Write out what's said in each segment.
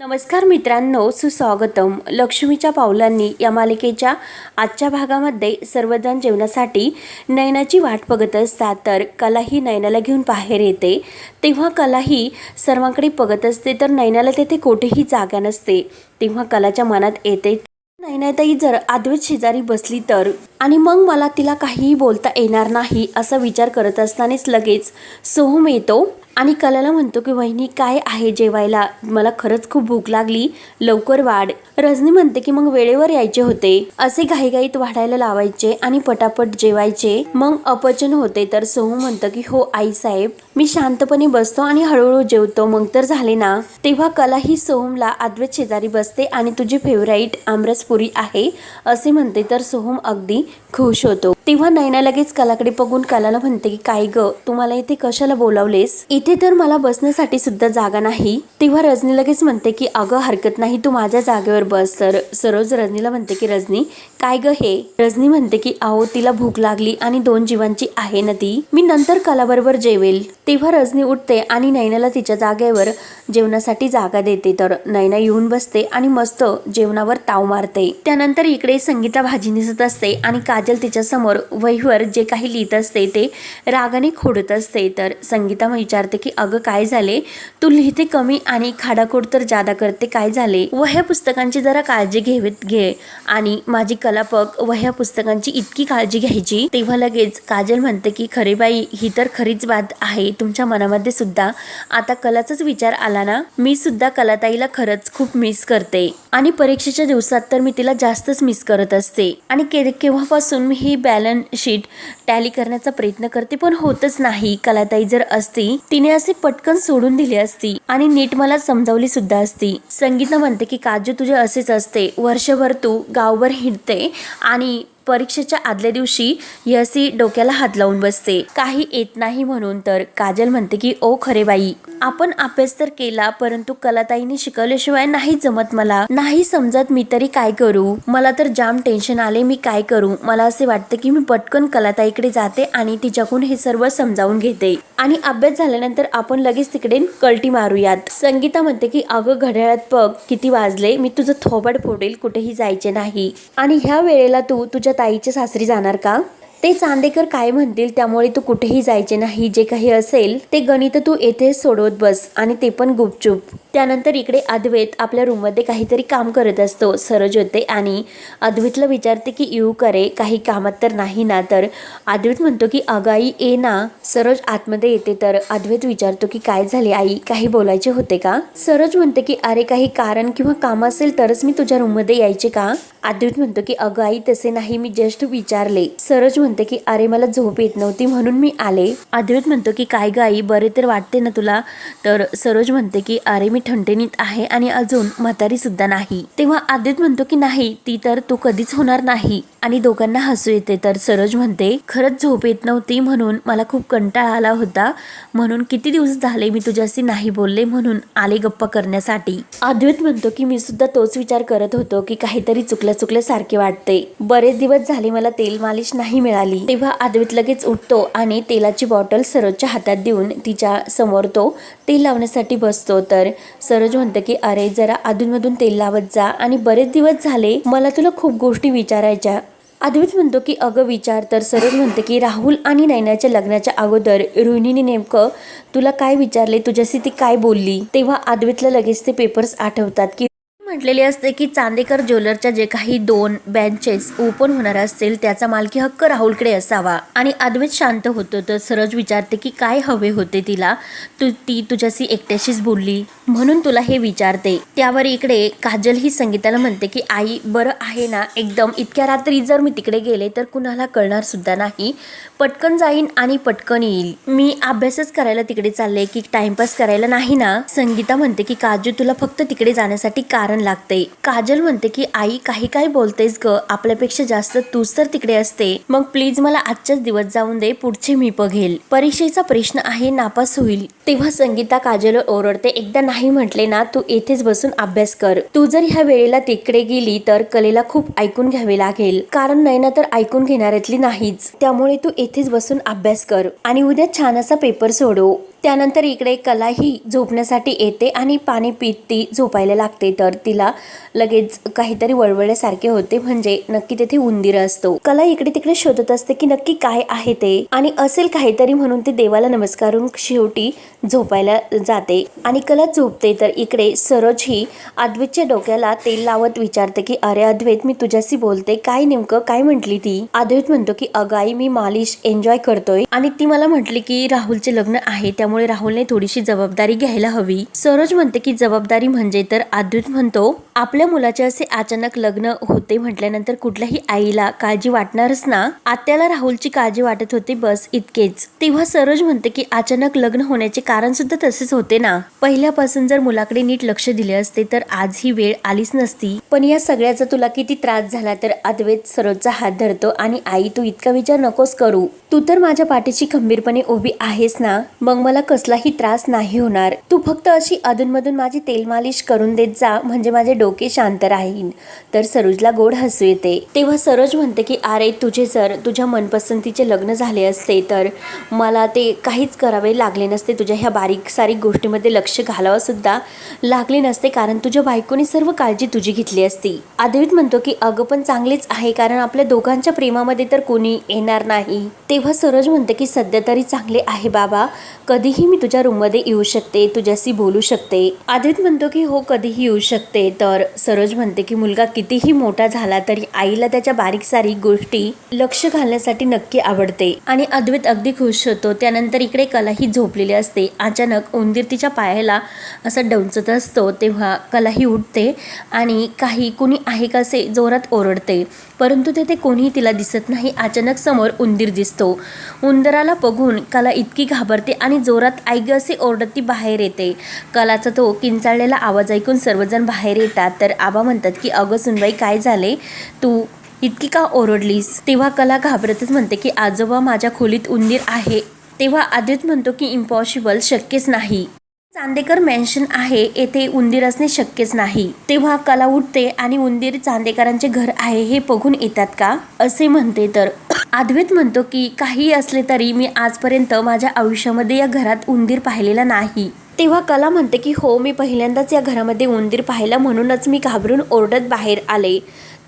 नमस्कार मित्रांनो सुस्वागतम. लक्ष्मीच्या पावलांनी या मालिकेच्या आजच्या भागामध्ये सर्वजण जेवणासाठी नयनाची वाट बघत असतात. तर कला ही नयनाला घेऊन बाहेर येते. तेव्हा कला ही सर्वांकडे बघत असते. तर नयनाला तेथे कुठेही जागा नसते. तेव्हा कलाच्या मनात येते नयनाताई जर आदवेत शेजारी बसली तर? आणि मग मला तिला काहीही बोलता येणार नाही असा विचार करत असतानाच लगेच सोहम येतो. आणि कलाला म्हणतो की वहिनी काय आहे जेवायला? मला खरंच खूप भूक लागली. लवकर वाढ. रजनी म्हणते की मग वेळेवर यायचे होते. असे घाईघाईत वाढायला लावायचे आणि पटापट जेवायचे. मग अपचन होते. तर सोहू म्हणतं की हो आई साहेब. मी शांतपणे बसतो आणि हळूहळू जेवतो. मग तर झाले ना. तेव्हा कला ही सोहमला अद्वैत शेजारी बसते आणि तुझी फेवराईट आमरसपुरी आहे असे म्हणते तर सोहम अगदी खुश होतो. तेव्हा नयना लगेच कलाकडे बघून कलाला म्हणते की काय ग तुम्हाला इथे कशाला बोलावलेस? इथे तर मला बसण्यासाठी सुद्धा जागा नाही. तेव्हा रजनी लगेच म्हणते की अगं हरकत नाही तू माझ्या जागेवर बस. सर सरोज रजनीला म्हणते की रजनी काय ग हे? रजनी म्हणते की अहो तिला भूक लागली आणि दोन जीवांची आहे ना ती मी नंतर कलाबरोबर जेवेल. तेव्हा रजनी उठते आणि नैनाला तिच्या जागेवर जेवणासाठी जागा देते. तर नैना येऊन बसते आणि मस्त जेवणावर ताव मारते. त्यानंतर इकडे संगीता भाजी निसत असते आणि काजल तिच्या समोर वहीवर जे काही लिहित असते ते रागाने खोडत असते. तर संगीता मग विचारते की अगं काय झाले? तू लिहिते कमी आणि खाडाखोड तर जादा करते. काय झाले? वह्या पुस्तकांची जरा काळजी घेत घे आणि माझी कलापक वह्या पुस्तकांची इतकी काळजी घ्यायची. तेव्हा लगेच काजल म्हणते की खरे बाई ही तर खरीच बात आहे. तुमच्या मनामध्ये सुद्धा आता कलाचाच विचार आला ना मी सुद्धा कलाताईला खरंच खूप मिस करते. आणि परीक्षेच्या दिवसात तर मी तिला जास्तच मिस करत असते. आणि के केव्हापासून मी ही बॅलन्स शीट टॅली करण्याचा प्रयत्न करते पण होतच नाही. कलाताई जर असती तिने असे पटकन सोडून दिली असती आणि नीट मला समजावली सुद्धा असती. संगीता म्हणते की काजू तुझे असेच असते. वर्षभर तू गावभर हिंडते आणि परीक्षेच्या आदल्या दिवशी यसी डोक्याला हात लावून बसते. काही येत नाही म्हणून तर काजल म्हणते की ओ खरे बाई आपण अभ्यास तर केला परंतु कलाताईने शिकवल्याशिवाय नाही जमत मला. नाही समजत मी तरी काय करू? मला तर जाम टेन्शन आले मी काय करू? मला असे वाटते की मी पटकन कलाताईकडे जाते आणि तिच्याकडून हे सर्व समजावून घेते. आणि अभ्यास झाल्यानंतर आपण लगेच तिकडे कल्टी मारूयात. संगीता म्हणते की अगं घड्याळात पग किती वाजले. मी तुझं थोबड फोडेल कुठेही जायचे नाही. आणि ह्या वेळेला तू तुझ्या ताईच्या सासरी जाणार का? ते चांदेकर काय म्हणतील त्यामुळे तू कुठेही जायचे नाही जे काही असेल ते गणित तू येथेच सोडवत बस आणि ते पण गुपचूप. त्यानंतर इकडे अद्वैत आपल्या रूममध्ये काहीतरी काम करत असतो सरज होते आणि अद्वैतला विचारते की येऊ करे काही कामात तर नाही ना? तर अद्वैत म्हणतो की अगाई ये ना. सरोज आतमध्ये येते तर अद्वैत विचारतो की काय झाले आई? काही बोलायचे होते का? सरोज म्हणते की अरे काही कारण किंवा काम असेल तरच मी तुझ्या रूममध्ये यायचे का? अद्वैत म्हणतो की अगं आई तसे नाही मी जस्ट विचारले. सरोज म्हणते की अरे मला झोप येत नव्हती म्हणून मी आले. अद्वैत म्हणतो की काय ग आई बरे तर वाटते ना तुला? तर सरोज म्हणते की अरे मी ठणठणीत आहे आणि अजून म्हातारी सुद्धा नाही. तेव्हा अद्वैत म्हणतो की नाही ती तर तू कधीच होणार नाही. आणि दोघांना हसू येते. तर सरोज म्हणते खरंच झोप येत नव्हती म्हणून मला खूप कंटाळा आला होता. म्हणून किती दिवस झाले मी तुझ्याशी नाही बोलले म्हणून आले गप्पा करण्यासाठी. अद्वैत म्हणतो की मी सुद्धा तोच विचार करत होतो की काहीतरी चुकलं चुकल्या चुकल्यासारखे वाटते. बरेच दिवस झाले मला तेल मालिश नाही मिळाली. तेव्हा आदवीत लगेच उठतो आणि तेलाची बॉटल सरोजच्या हातात देऊन तिच्या समोर तो तेल लावण्यासाठी बसतो. तर सरोज म्हणतं की अरे जरा अधूनमधून तेल लावत जा आणि बरेच दिवस झाले मला तुला खूप गोष्टी विचारायच्या. अद्वित म्हणतो की अगं विचार. तर सरोज म्हणते की राहुल आणि नैनाच्या लग्नाच्या अगोदर रोहिणीने नेमकं तुला काय विचारले? तुझ्याशी ती काय बोलली? तेव्हा अद्वितला लगेच ते पेपर्स आठवतात की म्हटलेले असते की चांदेकर ज्वेलरच्या जे काही दोन बँचेस ओपन होणार असतील त्याचा मालकी हक्क राहुलकडे असावा. आणि अद्वैत शांत होतो तर सरज विचारते की काय हवे होते तिला? तू ती तुझ्याशी एकट्याशीच बोलली. म्हणून तुला हे विचारते. त्यावर इकडे काजल ही संगीताला म्हणते की आई बरं आहे ना एकदम. इतक्या रात्री जर मी तिकडे गेले तर कुणाला कळणार सुद्धा नाही. पटकन जाईन आणि पटकन येईल. मी अभ्यासच करायला तिकडे चालले की टाइमपास करायला नाही ना? संगीता म्हणते की काजू तुला फक्त तिकडे जाण्यासाठी कारण लागते काजल म्हणते की आई काही काही बोलतेस ग. आपल्यापेक्षा जास्त तूच तर तिकडे असते. मग प्लीज मला आजच्याच दिवस जाऊन दे. पुढचे मी बघेल. परीक्षेचा प्रश्न आहे नापास होईल. तेव्हा संगीता काजलवर ओरडते एकदा नाही म्हटले ना तू येथेच बसून अभ्यास कर. तू जर ह्या वेळेला तिकडे गेली तर कलेला खूप ऐकून घ्यावे लागेल. कारण नयना तर ऐकून घेणाऱ्यातली नाहीच. त्यामुळे तू येथेच बसून अभ्यास कर. आणि उद्या छान असा पेपर सोडव. त्यानंतर इकडे कलाही झोपण्यासाठी येते आणि पाणी पित ती झोपायला लागते. तर तिला लगेच काहीतरी वळवळल्यासारखे होते म्हणजे नक्की तेथे उंदीर असतो. कला इकडे तिकडे शोधत असते की नक्की काय आहे ते. आणि असेल काहीतरी म्हणून ते देवाला नमस्कारून शेवटी झोपायला जाते. आणि कला झोपते. तर इकडे सरोज ही अद्वैतच्या डोक्याला तेल लावत विचारते की अरे अद्वैत मी तुझ्याशी बोलते. काय नेमकं? काय म्हटली ती? अद्वैत म्हणतो की अगाई मी मालिश एन्जॉय करतोय. आणि ती मला म्हटली की राहुलचे लग्न आहे त्या त्यामुळे राहुलने थोडीशी जबाबदारी घ्यायला हवी. सरोज म्हणते की जबाबदारी म्हणजे तर अद्वैत म्हणतो. आपल्या मुलाचे असे अचानक लग्न होते म्हटल्यानंतर कुठल्याही आईला काळजी वाटणारच ना. आत्याला राहुलची काळजी वाटत होती बस इतकेच. तेव्हा सरोज म्हणते की अचानक लग्न होण्याचे कारण सुद्धा तसेच होते ना. पहिल्यापासून जर मुलाकडे नीट लक्ष दिले असते तर आज ही वेळ आलीच नसती. पण या सगळ्याचा तुला किती त्रास झाला तर अद्वैत सरोजचा हात धरतो आणि आई तू इतका विचार नकोस करू. तू तर माझ्या पाठीशी खंबीरपणे उभी आहेस ना. मग मला मला कसलाही त्रास नाही होणार. तू फक्त अशी अधूनमधून माझी तेल मालिश करून देत जा म्हणजे माझे डोके शांत राहील तर सरोजला गोड हसू येते. तेव्हा सरोज म्हणते की अरे तुझे जर तुझ्या मनपसंतीचे लग्न झाले असते तर मला ते काहीच करावे लागले नसते. तुझ्या ह्या बारीक सारीक गोष्टीमध्ये लक्ष घालावंसुद्धा लागले नसते कारण तुझ्या बायकोने सर्व काळजी तुझी घेतली असती. आदवीत म्हणतो की अगं पण चांगलेच आहे कारण आपल्या दोघांच्या प्रेमामध्ये तर कोणी येणार नाही. तेव्हा सरोज म्हणते की सध्या तरी चांगले आहे बाबा. कधी कधीही मी तुझ्या रूममध्ये येऊ शकते तुझ्याशी बोलू शकते. अद्वैत म्हणतो की हो कधीही येऊ शकते. तर सरोज म्हणते की मुलगा कितीही मोठा झाला तरी आईला त्याच्या बारीक सारीक गोष्टी लक्ष घालण्यासाठी नक्की आवडते. आणि अद्वैत अगदी खुश होतो. त्यानंतर इकडे कलाही झोपलेली असते. अचानक उंदीर तिच्या पायाला असं डवचत असतो तेव्हा कलाही उठते आणि काही कुणी आहे का असे जोरात ओरडते. परंतु तेथे कोणीही तिला दिसत नाही. अचानक समोर उंदीर दिसतो. उंदराला बघून कला इतकी घाबरते आणि जोरात ऐग असे ओरडत ती बाहेर येते. कलाचा तो किंचाळलेला आवाज ऐकून सर्वजण बाहेर येतात. तर आबा म्हणतात की अगं सुनबाई काय झाले? तू इतकी का ओरडलीस? तेव्हा कला घाबरतच म्हणते की आजोबा माझ्या खोलीत उंदीर आहे. तेव्हा आदित म्हणतो की इम्पॉसिबल शक्यच नाही. चांदेकर मेन्शन आहे येथे उंदीर असणे शक्यच नाही. तेव्हा कला उठते आणि उंदीर चांदेकरांचे घर आहे हे बघून येतात का? असे म्हणते तर. अद्वैत म्हणतो की काही असले तरी मी आजपर्यंत माझ्या आयुष्यामध्ये या घरात उंदीर पाहिलेला नाही. तेव्हा कला म्हणते की हो मी पहिल्यांदाच या घरामध्ये उंदीर पाहिला म्हणूनच मी घाबरून ओरडत बाहेर आले.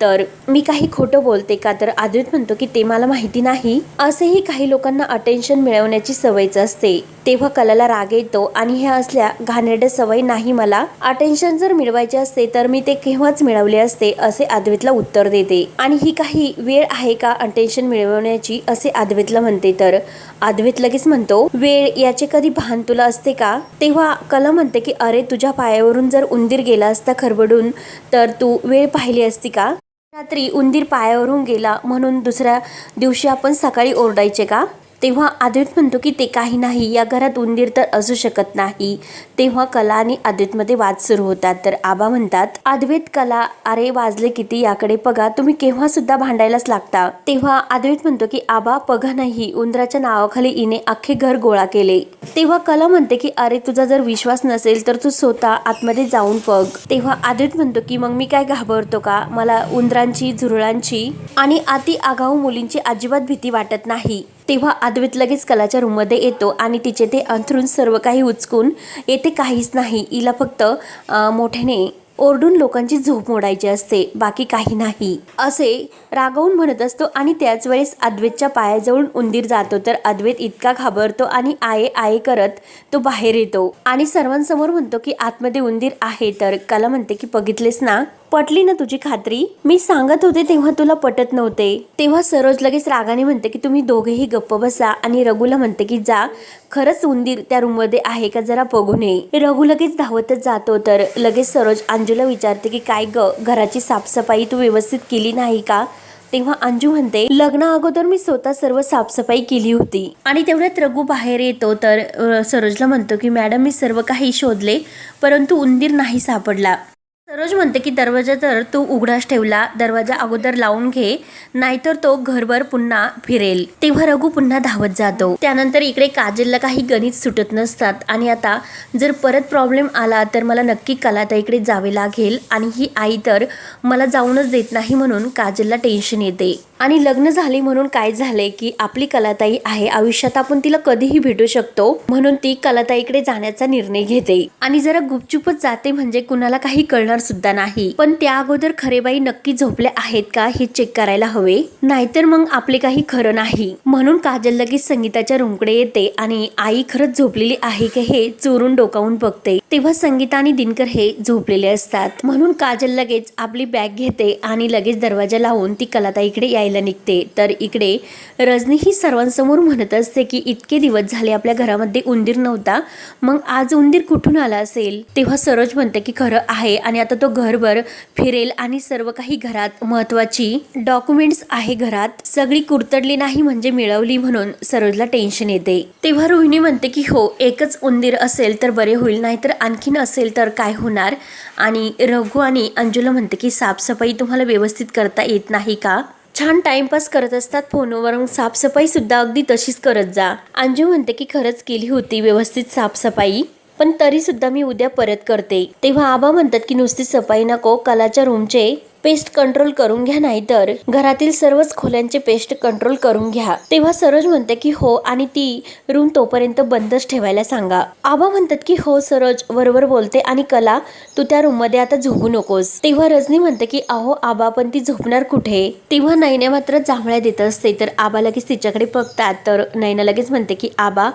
तर मी काही खोटं बोलते का? तर आदित म्हणतो की ते मला माहिती नाही. असेही काही लोकांना अटेन्शन मिळवण्याची सवयच असते. तेव्हा कलाला राग येतो आणि ह्या असल्या घाणेरड्या सवय नाही मला. अटेन्शन जर मिळवायचे असते तर मी ते केव्हाच मिळवले असते असे अद्वैतला उत्तर देते. आणि ही काही वेळ आहे का अटेन्शन मिळवण्याची असे अद्वैतला म्हणते तर. अद्वैत लगेच म्हणतो वेळ याचे कधी भान तुला असते का? तेव्हा कला म्हणते की अरे तुझ्या पायावरून जर उंदीर गेला असता खरबडून तर तू वेळ पाहिली असती का? रात्री उंदीर पायावरून गेला म्हणून दुसऱ्या दिवशी आपण सकाळी ओरडायचे का? तेव्हा अद्वैत म्हणतो की ते काही नाही या घरात उंदीर तर असू शकत नाही. तेव्हा कला आणि आदितमध्ये वाद सुरू होतात. तर आबा म्हणतात अद्वैत कला अरे वाजले किती याकडे बघा तुम्ही केव्हा सुद्धा भांडायलाच लागता? तेव्हा अद्वैत म्हणतो की आबा बघा नाही उंदराच्या नावाखाली इने अख्खे घर गोळा केले. तेव्हा कला म्हणते की अरे तुझा जर विश्वास नसेल तर तू स्वतः आतमध्ये जाऊन बघ. तेव्हा आदित म्हणतो की मग मी काय घाबरतो का? मला उंदरांची झुरळांची आणि अति आगाऊ मुलींची अजिबात भीती वाटत नाही. तेव्हा अद्वैत लगेच कलाच्या रूममध्ये येतो आणि तिचे ते अंथरून सर्व काही उचकून येथे काहीच नाही. हिला फक्त मोठ्याने ओरडून लोकांची झोप मोडायची असते बाकी काही नाही. असे रागवून म्हणत असतो आणि त्याच वेळेस अद्वैतच्या पायाजवळून उंदीर जातो. तर अद्वैत इतका घाबरतो आणि आये आये करत तो बाहेर येतो. आणि सर्वांसमोर म्हणतो की आतमध्ये उंदीर आहे. तर कला म्हणते की बघितलेस ना? पटली ना तुझी खात्री? मी सांगत होते तेव्हा तुला पटत नव्हते. तेव्हा सरोज लगेच रागाने म्हणते की तुम्ही दोघेही गप्प बसा आणि रघुला म्हणते की जा. खरंच उंदीर त्या रूममध्ये आहे का जरा बघू नये. रघु लगेच धावतच जातो तर लगेच सरोज अंजूला विचारते की काय ग घराची साफसफाई तू व्यवस्थित केली नाही का? तेव्हा अंजू म्हणते लग्न अगोदर मी स्वतः सर्व साफसफाई केली होती. आणि तेवढ्यात रघु बाहेर येतो तर सरोजला म्हणतो की मॅडम मी सर्व काही शोधले परंतु उंदीर नाही सापडला. सरोज म्हणते की दरवाजा तर तू उघडाच ठेवला दरवाजा अगोदर लावून घे नाहीतर तो घरभर पुन्हा फिरेल. तेव्हा रघु पुन्हा धावत जातो. त्यानंतर इकडे काजलला काही गणित सुटत नसतात. आणि आता जर परत प्रॉब्लेम आला तर मला नक्की कलाताईकडे जावे लागेल. आणि ही आई तर मला जाऊनच देत नाही म्हणून काजलला टेन्शन येते. आणि लग्न झाले म्हणून काय झाले की आपली कलाताई आहे. आयुष्यात आपण तिला कधीही भेटू शकतो म्हणून ती कलाताईकडे जाण्याचा निर्णय घेते. आणि जरा गुपचुपच जाते म्हणजे कुणाला काही कळणार सुद्धा नाही. पण त्या अगोदर खरेबाई नक्की झोपले आहेत का हे चेक करायला हवे? नाहीतर मग आपले काही खरं नाही. म्हणून काजल लगेच संगीताच्या रूमकडे येते आणि आई खरंच झोपलेली आहे की हे चोरून डोकावून बघते. तेव्हा संगीता आणि दिनकर हे झोपलेले असतात. म्हणून काजल लगेच आपली बॅग घेते आणि लगेच दरवाजा लावून ती कलाता इकडे यायला निघते. तर इकडे रजनी ही सर्वांसमोर म्हणत असते की इतके दिवस झाले आपल्या घरामध्ये उंदीर नव्हता. मग आज उंदीर कुठून आला असेल? तेव्हा सरोज म्हणते की खरं आहे आणि आता तो घरभर फिरेल आणि सर्व काही घरात महत्वाची डॉक्युमेंट्स आहे घरात. सगळी कुरतडली नाही म्हणजे मिळवली म्हणून सरोजला टेन्शन येते. तेव्हा रोहिणी म्हणते की हो एकच उंदीर असेल तर बरे होईल नाहीतर आणखीन असेल तर काय होणार? आणि रघु आणि अंजुला म्हणते की साफसफाई तुम्हाला व्यवस्थित करता येत नाही का? छान टाइमपास करत असतात फोनवर साफसफाई सुद्धा अगदी तशीच करत जा. अंजू म्हणते की खरंच केली होती व्यवस्थित साफसफाई. पण तरी सुद्धा मी उद्या परत करते. तेव्हा आबा म्हणतात की नुसती सफाई नको कलाच्या रूमचे पेस्ट कंट्रोल करून घ्या नाहीतर घरातील सर्वच खोल्यांचे पेस्ट कंट्रोल करून घ्या. तेव्हा सरोज म्हणते की हो आणि ती रूम तोपर्यंत बंदच ठेवायला सांगा. आबा म्हणतात की हो सरोज बरोबर बोलते आणि कला तू त्या रूममध्ये आता झोपू नकोस. तेव्हा रजनी म्हणते की अहो आबा पण ती झोपणार कुठे? तेव्हा नैना मात्र जांभळ्या देत असते तर आबा लगेच तिच्याकडे बघतात. तर नैना लगेच म्हणते की आबा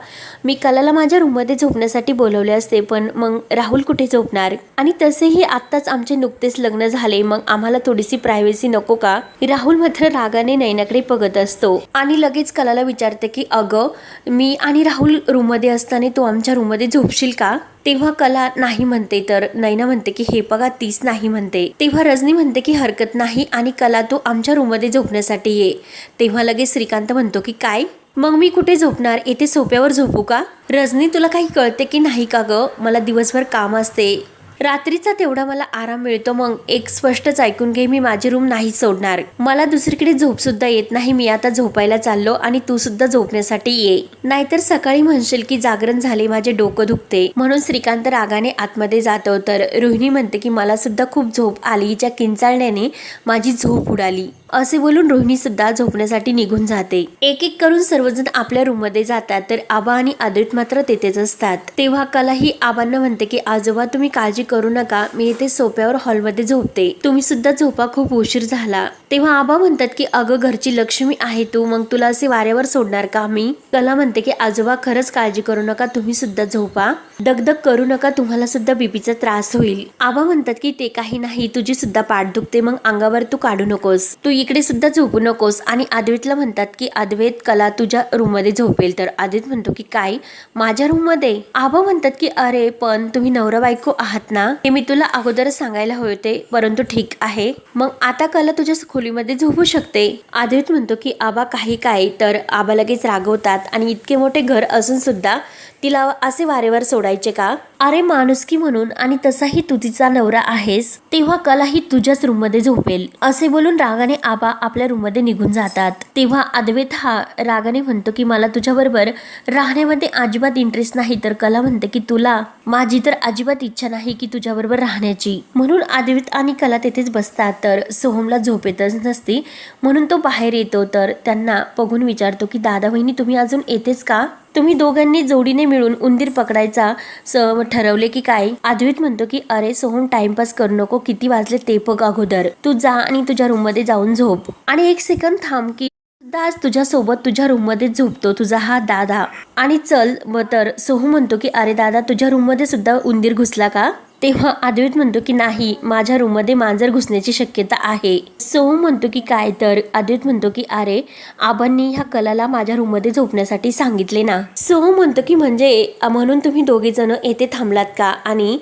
मी कलाला माझ्या रूममध्ये झोपण्यासाठी बोलवले असते पण मग राहुल कुठे झोपणार? आणि तसेही आत्ताच आमचे नुकतेच लग्न झाले मग आम्हाला थोडीशी प्रायव्हसी नको का? राहुल मात्र रागाने नैनाकडे बघत असतो. आणि लगेच कलाला विचारते की अगं मी आणि राहुल रूममध्ये असताना तू आमच्या रूममध्ये झोपशील का? तेव्हा कला नाही म्हणते तर नैना म्हणते की हे बघा तीच नाही म्हणते. तेव्हा रजनी म्हणते की हरकत नाही आणि कला तू आमच्या रूममध्ये झोपण्यासाठी ये. तेव्हा लगेच श्रीकांत म्हणतो की काय? मग मी कुठे झोपणार? येथे सोप्यावर झोपू का? रजनी तुला काही कळते की नाही का ग? मला दिवसभर काम असते. रात्रीचा तेवढा मला आराम मिळतो. मग एक स्पष्टच ऐकून घे मी माझी रूम नाही सोडणार. मला दुसरीकडे झोप सुद्धा येत नाही. मी आता झोपायला चाललो आणि तू सुद्धा झोपण्यासाठी ये. नाहीतर सकाळी म्हणशील की जागरण झाले माझे डोकं दुखते. म्हणून श्रीकांत रागाने आतमध्ये जातो. तर रोहिणी म्हणते की मला सुद्धा खूप झोप आली. हिच्या किंचाळण्याने माझी झोप उडाली. असे बोलून रोहिणी सुद्धा झोपण्यासाठी निघून जाते. एक एक करून सर्वजण आपल्या रूममध्ये जातात तर आबा आणि आदित मात्र तेथेच असतात. तेव्हा कला ही आबांना म्हणते की आजोबा तुम्ही काळजी करू नका मी इथे सोप्यावर हॉलमध्ये झोपते. तुम्ही सुद्धा झोपा खूप उशीर झाला. तेव्हा आबा म्हणतात की अगं घरची लक्ष्मी आहे तू मग तुला असे वाऱ्यावर सोडणार का मी? कला म्हणते की आजोबा खरंच काळजी करू नका तुम्ही सुद्धा झोपा. दगदग करू नका तुम्हाला सुद्धा बीपीचा त्रास होईल. आबा म्हणतात की ते काही नाही तुझी सुद्धा पाठ दुखते मग अंगावर तू काढू नकोस. तू इकडे सुद्धा झोपू नकोस. आणि अद्वैतला म्हणतात की अद्वैत कला तुझ्या रूममध्ये झोपेल. तर अद्वैत म्हणतो की काय? माझ्या रूममध्ये आबा म्हणतात की अरे पण तुम्ही नवरा बायको आहात ना? हे मी तुला अगोदरच सांगायला हवे होते परंतु ठीक आहे. मग आता कला तुझ्या खोलीमध्ये झोपू शकते. अद्वैत म्हणतो की आबा काही काय? तर आबा लगेच रागवतात. आणि इतके मोठे घर असून सुद्धा तिला असे वारेवर सोडायचे का? अरे माणुसकी म्हणून आणि तसाही तू तिचा नवरा आहेस तेव्हा कला ही तुझ्याच रूममध्ये झोपेल. असे बोलून रागाने आबा आपल्या रूममध्ये निघून जातात. तेव्हा अद्वैत हा रागाने म्हणतो की मला तुझ्याबरोबर राहण्यामध्ये अजिबात इंटरेस्ट नाही. तर कला म्हणते की तुला माझी तर अजिबात इच्छा नाही की तुझ्याबरोबर राहण्याची. म्हणून अद्वैत आणि कला तेथेच बसतात. तर सोहमला झोप येतच नसते. म्हणून तो बाहेर येतो. तर त्यांना बघून विचारतो की दादा बहिणी तुम्ही अजून येतेच का? तुम्ही दोघांनी जोडीने मिळून उंदीर पकडायचा स ठरवले की काय? अद्वैत म्हणतो की अरे सोहम टाइमपास करू नको. किती वाजले ते बघ अगोदर. तू जा आणि तुझ्या रूममध्ये जाऊन झोप. आणि एक सेकंद थांब की सुद्धा आज तुझ्या सोबत तुझ्या रूममध्ये झोपतो. तुझा हा दादा. आणि चल व तर. सोहू म्हणतो की अरे दादा तुझ्या रूममध्ये सुद्धा उंदीर घुसला का? तेव्हा अद्वैत म्हणतो की नाही माझ्या रूममध्ये मांजर घुसण्याची शक्यता आहे. सोहम म्हणतो की काय तर? अद्वैत म्हणतो की अरे आबांनी ह्या कलाला माझ्या रूममध्ये झोपण्यासाठी सांगितले ना. सोहम म्हणतो की म्हणजे म्हणून तुम्ही दोघे जण येथे थांबलात का? आणि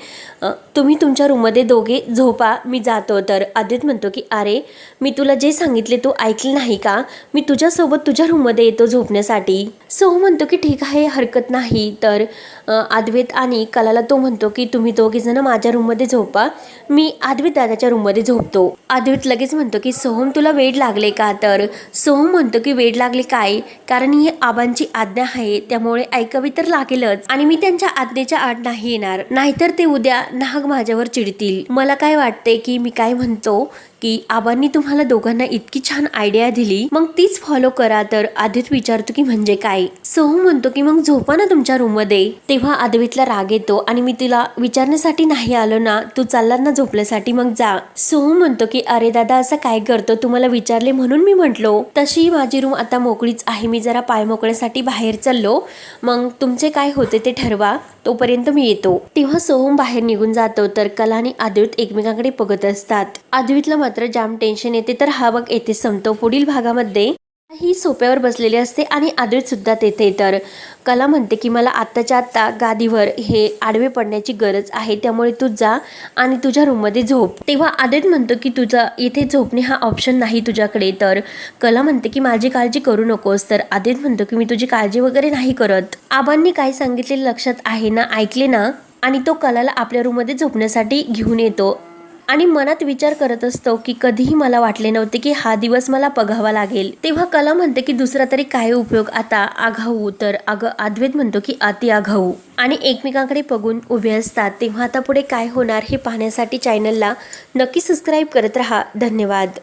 तुम्ही तुमच्या रूममध्ये दोघे झोपा मी जातो. तर आदित्य म्हणतो की अरे मी तुला जे सांगितले तू ऐकलं नाही का? मी तुझ्यासोबत तुझ्या रूममध्ये येतो झोपण्यासाठी. सोहम म्हणतो की ठीक आहे हरकत नाही. तर अद्वैत आणि कलाला तो म्हणतो की तुम्ही दोघे जण माझ्या रूममध्ये झोपा. मी अद्वैत दादाच्या रूममध्ये झोपतो. अद्वैत लगेच म्हणतो की सोहम तुला वेड लागले का तर? सोहम म्हणतो की वेड लागले काय? कारण ही आबांची आज्ञा आहे त्यामुळे ऐकावी तर लागेलच आणि मी त्यांच्या आज्ञेच्या आड नाही येणार. नाहीतर ते उद्या नाहक माझ्यावर चिडतील. मला काय वाटते की मी काय म्हणतो? की आबांनी तुम्हाला दोघांना इतकी छान आयडिया दिली मग तीच फॉलो करा तर आदित विचारतो की म्हणजे काय? सोहम म्हणतो की मग झोपा ना तुमच्या रूममध्ये. तेव्हा आदवितला राग येतो आणि मी तुला विचारण्यासाठी नाही आलो ना तू चालला ना झोपल्यासाठी मग जा. सोहम म्हणतो की अरे दादा असं काय करतो? तुम्हाला विचारले म्हणून मी म्हटलो. तशी माझी रूम आता मोकळीच आहे मी जरा पाय मोकळ्यासाठी बाहेर चाललो. मग तुमचे काय होते ते ठरवा तोपर्यंत मी येतो. तेव्हा सोहम बाहेर निघून जातो तर कला आणि आदित एकमेकांकडे बघत असतात. आदितला मात्र जाम टेन्शन येते. तर हा बघ येथे संपतो. पुढील भागामध्ये ही सोप्यावर बसलेली असते आणि आदळसुद्धा तेथे तर. कला म्हणते की मला आत्ताच्या आत्ता गादीवर हे आडवे पडण्याची गरज आहे. त्यामुळे तू जा आणि तुझ्या रूममध्ये झोप. तेव्हा आदित म्हणतो की तुझा इथे झोपणे हा ऑप्शन नाही तुझ्याकडे. तर कला म्हणते की माझी काळजी करू नकोस. तर आदित म्हणतो की मी तुझी काळजी वगैरे नाही करत. आबांनी काय सांगितलेलं लक्षात आहे ना? ऐकले ना? आणि तो कलाला आपल्या रूममध्ये झोपण्यासाठी घेऊन येतो. आणि मनात विचार करत असतो की कधीही मला वाटले नव्हते की हा दिवस मला बघावा लागेल. तेव्हा कला म्हणते की दुसरा तरी काय उपयोग? आता आघाऊ. तर अग अद्वैत म्हणतो की अति आघाऊ. आणि एकमेकांकडे बघून उभे असतात. तेव्हा आता पुढे काय होणार हे पाहण्यासाठी चॅनलला नक्की सबस्क्राईब करत राहा. धन्यवाद.